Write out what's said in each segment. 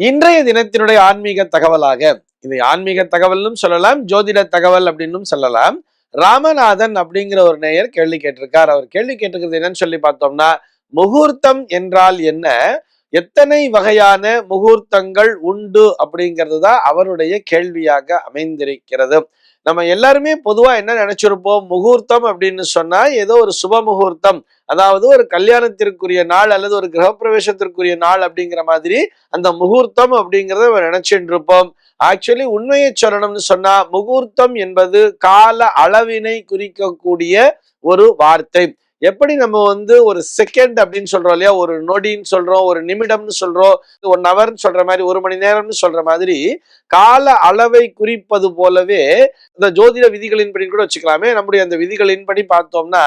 இன்றைய தினத்தினுடைய ஆன்மீக தகவலாக இதை ஆன்மீக தகவல்னும் சொல்லலாம் ஜோதிட தகவல் அப்படின்னும் சொல்லலாம். ராமநாதன் அப்படிங்கிற ஒரு நேயர் கேள்வி கேட்டிருக்கார். அவர் கேள்வி கேட்டிருக்கிறது என்னன்னு சொல்லி பார்த்தோம்னா முகூர்த்தம் என்றால் என்ன? எத்தனை வகையான முகூர்த்தங்கள் உண்டு அப்படிங்கிறது தான் அவருடைய கேள்வியாக அமைந்திருக்கிறது. நம்ம எல்லாருமே பொதுவா என்ன நினைச்சிருப்போம்? முகூர்த்தம் அப்படின்னு சொன்னா ஏதோ ஒரு சுப முகூர்த்தம். அதாவது ஒரு கல்யாணத்திற்குரிய நாள் அல்லது ஒரு கிரகப்பிரவேசத்திற்குரிய நாள் அப்படிங்கிற மாதிரி அந்த முகூர்த்தம் அப்படிங்கிறத நம்ம நினைச்சுட்டு இருப்போம் ஆக்சுவலி உண்மையை சொல்லணும்னு சொன்னா முகூர்த்தம் என்பது கால அளவினை குறிக்கக்கூடிய ஒரு வார்த்தை. எப்படி நம்ம வந்து ஒரு செகண்ட் அப்படின்னு சொல்றோம் இல்லையா? ஒரு நொடின்னு சொல்றோம் ஒரு நிமிடம்னு சொல்றோம் ஒன் ஹவர்னு சொல்ற மாதிரி ஒரு மணி நேரம்னு சொல்ற மாதிரி கால அளவை குறிப்பது போலவே இந்த ஜோதிட விதிகளின்படி கூட வச்சுக்கலாமே. நம்முடைய அந்த விதிகளின்படி பார்த்தோம்னா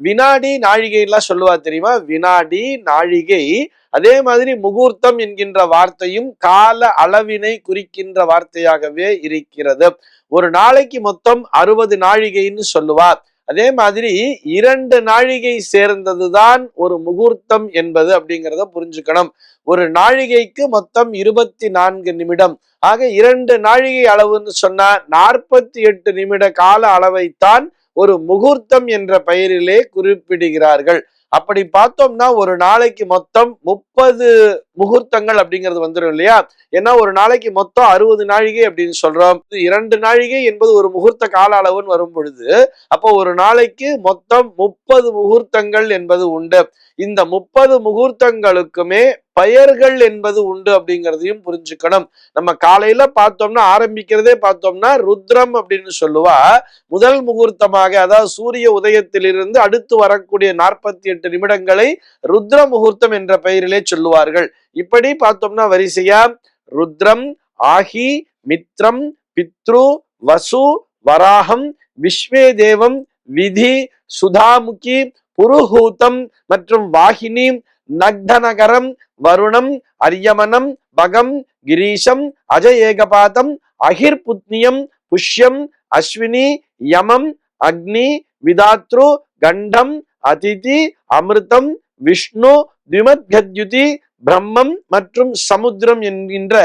வினாடி நாழிகைலாம் சொல்லுவா தெரியுமா? வினாடி நாழிகை. அதே மாதிரி முகூர்த்தம் என்கின்ற வார்த்தையும் கால அளவினை குறிக்கின்ற வார்த்தையாகவே இருக்கிறது. ஒரு நாளைக்கு மொத்தம் அறுபது நாழிகைன்னு சொல்லுவார் அதே மாதிரி இரண்டு நாழிகை சேர்ந்ததுதான் ஒரு முகூர்த்தம் என்பது அப்படிங்கிறத புரிஞ்சுக்கணும். ஒரு நாழிகைக்கு மொத்தம் இருபத்தி நான்கு நிமிடம். ஆக இரண்டு நாழிகை அளவுன்னு சொன்னா நாற்பத்தி எட்டு நிமிட கால அளவைத்தான் ஒரு முகூர்த்தம் என்ற பெயரிலே குறிப்பிடுகிறார்கள். அப்படி பார்த்தோம்னா ஒரு நாளைக்கு மொத்தம் முப்பது முகூர்த்தங்கள் அப்படிங்கிறது வந்துடும் இல்லையா? ஏன்னா ஒரு நாளைக்கு மொத்தம் அறுபது நாழிகை அப்படின்னு சொல்றோம். இரண்டு நாழிகை என்பது ஒரு முகூர்த்த கால அளவுன்னு வரும் பொழுது அப்போ ஒரு நாளைக்கு மொத்தம் முப்பது முகூர்த்தங்கள் என்பது உண்டு. இந்த முப்பது முகூர்த்தங்களுக்குமே பெயர்கள் என்பது உண்டு அப்படிங்கிறதையும் புரிஞ்சுக்கணும். நம்ம காலையில பார்த்தோம்னா ஆரம்பிக்கிறதே பார்த்தோம்னா ருத்ரம் அப்படின்னு சொல்லுவா. முதல் முகூர்த்தமாக அதாவது சூரிய உதயத்திலிருந்து அடுத்து வரக்கூடிய நாற்பத்தி எட்டு நிமிடங்களை ருத்ர முகூர்த்தம் என்ற பெயரிலே சொல்லுவார்கள். இப்படி பார்த்தோம்னா வரிசையா ருத்ரம் ஆகி மித்ரம் பித்ரு வசு வராகம் விஸ்வே தேவம் விதி சுதாமுகி புருஹூத்தம் மற்றும் வாகினி நக்தநகரம் வருணம் அரியமனம் பகம் கிரீஷம் அஜ ஏகபாதம் அகிர்புத்னியம் புஷ்யம் அஸ்வினி யமம் அக்னி விதாத்ரு கண்டம் அதிதி அமிர்தம் விஷ்ணு திமத்கத்யுதி பிரம்மம் மற்றும் சமுத்திரம் என்கின்ற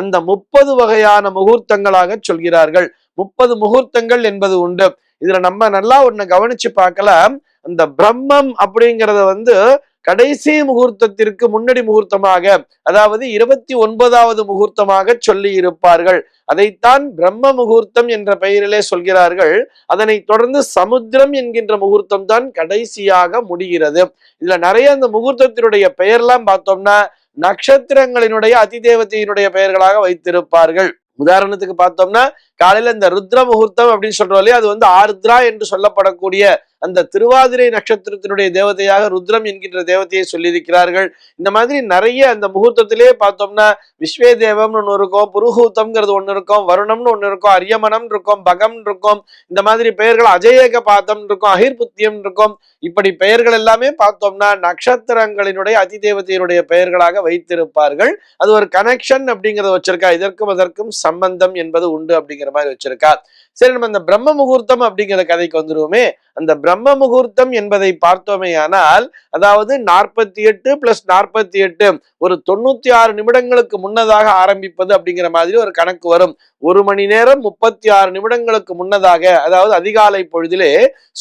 அந்த முப்பது வகையான முகூர்த்தங்களாக சொல்கிறார்கள். முப்பது முகூர்த்தங்கள் என்பது உண்டு. இதுல நம்ம நல்லா ஒன்னு கவனிச்சு பார்க்கலாம். அந்த பிரம்மம் அப்படிங்கறத வந்து கடைசி முகூர்த்தத்திற்கு முன்னடி முகூர்த்தமாக அதாவது இருபத்தி ஒன்பதாவது முகூர்த்தமாக சொல்லி இருப்பார்கள். அதைத்தான் பிரம்ம முகூர்த்தம் என்ற பெயரிலே சொல்கிறார்கள். அதனை தொடர்ந்து சமுத்திரம் என்கின்ற முகூர்த்தம் தான் கடைசியாக முடிகிறது. இதுல நிறைய அந்த முகூர்த்தத்தினுடைய பெயர்லாம் பார்த்தோம்னா நட்சத்திரங்களினுடைய அதிதேவத்தையினுடைய பெயர்களாக வைத்திருப்பார்கள். உதாரணத்துக்கு பார்த்தோம்னா காலையில இந்த ருத்ர முகூர்த்தம் அப்படின்னு சொல்றோம் இல்லையா? அது வந்து ஆர்திரா என்று சொல்லப்படக்கூடிய அந்த திருவாதிரை நட்சத்திரத்தினுடைய தேவதையாக ருத்ரம் என்கின்ற தேவதையை சொல்லியிருக்கிறார்கள். இந்த மாதிரி நிறைய அந்த முகூர்த்தத்திலே பார்த்தோம்னா விஸ்வே தேவம்னு ஒன்று இருக்கும் புருகூத்தம்ங்கிறது ஒன்று இருக்கும் வருணம்னு ஒன்று இருக்கும் அரியமனம் இருக்கும் பகம் இருக்கும் இந்த மாதிரி பெயர்கள் அஜயக பாத்தம் இருக்கும் அகிர்புத்தியம் இருக்கும். இப்படி பெயர்கள் எல்லாமே பார்த்தோம்னா நட்சத்திரங்களினுடைய அதிதேவதையினுடைய பெயர்களாக வைத்திருப்பார்கள். அது ஒரு கனெக்ஷன் அப்படிங்கிறத வச்சிருக்கா. இதற்கும் அதற்கும் சம்பந்தம் என்பது உண்டு அப்படிங்கிற மாதிரி வச்சிருக்கா. சரி நம்ம அந்த பிரம்ம முகூர்த்தம் அப்படிங்கிற கதைக்கு வந்துருவோமே. அந்த பிரம்ம முகூர்த்தம் என்பதை பார்த்தோமே ஆனால் அதாவது நாற்பத்தி எட்டு பிளஸ் நாற்பத்தி எட்டு ஒரு தொண்ணூத்தி ஆறு நிமிடங்களுக்கு முன்னதாக ஆரம்பிப்பது அப்படிங்கிற மாதிரி ஒரு கணக்கு வரும். ஒரு மணி நேரம் முப்பத்தி ஆறு நிமிடங்களுக்கு முன்னதாக அதாவது அதிகாலை பொழுதிலே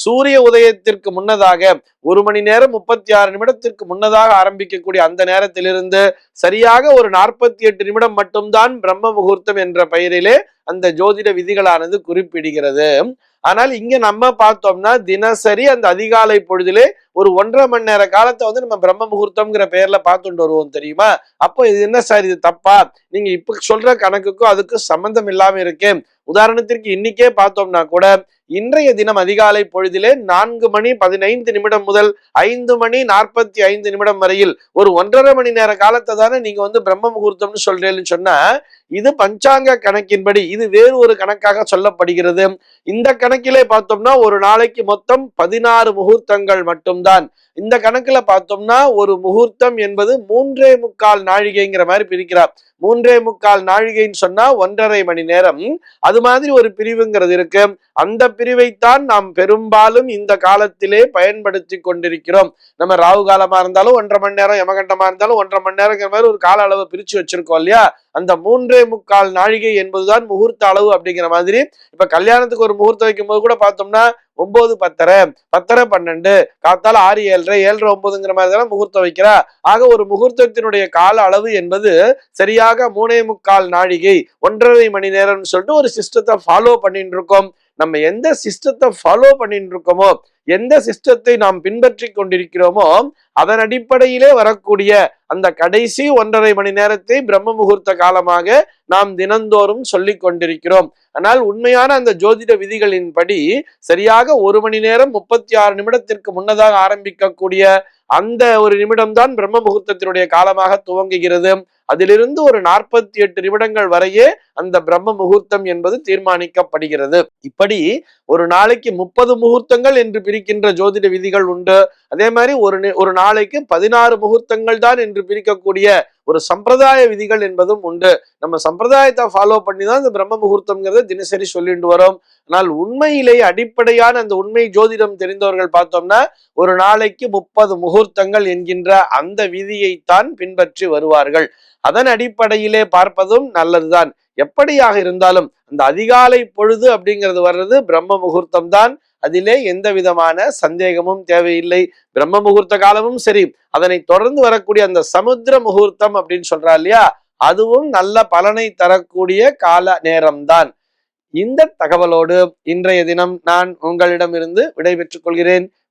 சூரிய உதயத்திற்கு முன்னதாக ஒரு மணி நேரம் முப்பத்தி ஆறு நிமிடத்திற்கு முன்னதாக ஆரம்பிக்கக்கூடிய அந்த நேரத்திலிருந்து சரியாக ஒரு நாற்பத்தி எட்டு நிமிடம் மட்டும்தான் பிரம்ம முகூர்த்தம் என்ற பெயரிலே அந்த ஜோதிட விதிகளானது குறிப்பிடுகிறது. ஆனால் இங்க நம்ம பார்த்தோம்னா தினசரி அந்த அதிகாலை பொழுதிலே ஒரு ஒன்றரை மணி நேர காலத்தை வந்து நம்ம பிரம்ம முகூர்த்தம்ங்கிற பேர்ல பார்த்துட்டு வருவோம் தெரியுமா? அப்போ இது என்ன சார்? இது தப்பா? நீங்க இப்ப சொல்ற கணக்குக்கும் அதுக்கும் சம்பந்தம் இல்லாம இருக்கேன் உதாரணத்திற்கு இன்னைக்கே பார்த்தோம்னா கூட இன்றைய தினம் அதிகாலை பொழுதிலே நான்கு மணி பதினைந்து நிமிடம் முதல் ஐந்து மணி நாற்பத்தி ஐந்து நிமிடம் வரையில் ஒரு ஒன்றரை மணி நேர காலத்தை தானே நீங்க வந்து பிரம்ம முகூர்த்தம்னு சொல்றேன்னு சொன்னா இது பஞ்சாங்க கணக்கின்படி இது வேறு ஒரு கணக்காக சொல்லப்படுகிறது. இந்த கணக்கிலே பார்த்தோம்னா ஒரு நாளைக்கு மொத்தம் பதினாறு முகூர்த்தங்கள் மட்டும்தான். இந்த கணக்குல பார்த்தோம்னா ஒரு முகூர்த்தம் என்பது மூன்றே முக்கால் நாழிகைங்கிற மாதிரி பிரிக்கிறார் மூன்றே முக்கால் நாழிகைன்னு சொன்னா ஒன்றரை மணி நேரம். அது மாதிரி ஒரு பிரிவுங்கிறது இருக்கு. அந்த பிரிவைத்தான் நாம் பெரும்பாலும் இந்த காலத்திலே பயன்படுத்தி கொண்டிருக்கிறோம். நம்ம ராகு காலமா இருந்தாலும் ஒன்றரை மணி நேரம் யமகண்டமா இருந்தாலும் ஒன்றரை மணி நேரங்கிற மாதிரி ஒரு கால அளவு பிரிச்சு வச்சிருக்கோம் இல்லையா? அந்த மூன்றே முக்கால் நாழிகை என்பதுதான் முகூர்த்த அளவு அப்படிங்கிற மாதிரி. இப்ப கல்யாணத்துக்கு ஒரு முகூர்த்தம் வைக்கும் போது கூட பார்த்தோம்னா ஒன்பது பத்தரை பத்தரை பன்னெண்டு காத்தால ஆறு ஏழரை ஏழரை ஒன்பதுங்கிற மாதிரி தான் முகூர்த்தம் வைக்கிறா? ஆக ஒரு முகூர்த்தத்தினுடைய கால அளவு என்பது சரியாக மூணே முக்கால் நாழிகை ஒன்றரை மணி நேரம்னு சொல்லிட்டு ஒரு சிஸ்டத்தை ஃபாலோ பண்ணிட்டு இருக்கோம் நம்ம எந்த சிஸ்டத்தை ஃபாலோ பண்ணிட்டு இருக்கோமோ எந்த சிஸ்டத்தை நாம் பின்பற்றி கொண்டிருக்கிறோமோ அதன் அடிப்படையிலே வரக்கூடிய அந்த கடைசி ஒன்றரை மணி நேரத்தை பிரம்ம முகூர்த்த காலமாக நாம் தினந்தோறும் சொல்லி கொண்டிருக்கிறோம். ஆனால் உண்மையான அந்த ஜோதிட விதிகளின்படி சரியாக ஒரு மணி நேரம் முப்பத்தி ஆறு நிமிடத்திற்கு முன்னதாக ஆரம்பிக்கக்கூடிய அந்த ஒரு நிமிடம்தான் பிரம்ம முகூர்த்தத்தினுடைய காலமாக துவங்குகிறது. அதிலிருந்து ஒரு நாற்பத்தி எட்டு நிமிடங்கள் வரையே அந்த பிரம்ம முகூர்த்தம் என்பது தீர்மானிக்கப்படுகிறது. இப்படி ஒரு நாளைக்கு முப்பது முகூர்த்தங்கள் என்று பிரிக்கின்ற ஜோதிட விதிகள் உண்டு. அதே மாதிரி ஒரு நி- ஒரு நாளைக்கு பதினாறு முகூர்த்தங்கள் தான் என்று பிரிக்கக்கூடிய ஒரு சம்பிரதாய விதிகள் என்பதும் உண்டு. நம்ம சம்பிரதாயத்தை ஃபாலோ பண்ணி தான் இந்த பிரம்ம முகூர்த்தம்ங்கிறத தினசரி சொல்லிட்டு வரோம். ஆனால் உண்மையிலேயே அடிப்படையான அந்த உண்மை ஜோதிடம் தெரிந்தவர்கள் பார்த்தோம்னா ஒரு நாளைக்கு முப்பது முகூர்த்தங்கள் என்கின்ற அந்த விதியைத்தான் பின்பற்றி வருவார்கள். அதன் அடிப்படையிலே பார்ப்பதும் நல்லதுதான். எப்படியாக இருந்தாலும் அந்த அதிகாலை பொழுது அப்படிங்கிறது வர்றது பிரம்ம முகூர்த்தம் தான் அதிலே எந்த விதமான சந்தேகமும் தேவையில்லை. பிரம்ம முகூர்த்த காலமும் சரி அதனை தொடர்ந்து வரக்கூடிய அந்த சமுத்திர முகூர்த்தம் அப்படின்னு சொல்றா இல்லையா? அதுவும் நல்ல பலனை தரக்கூடிய கால நேரம்தான். இந்த தகவலோடு இன்றைய தினம் நான் உங்களிடமிருந்து விடைபெற்றுக் கொள்கிறேன்.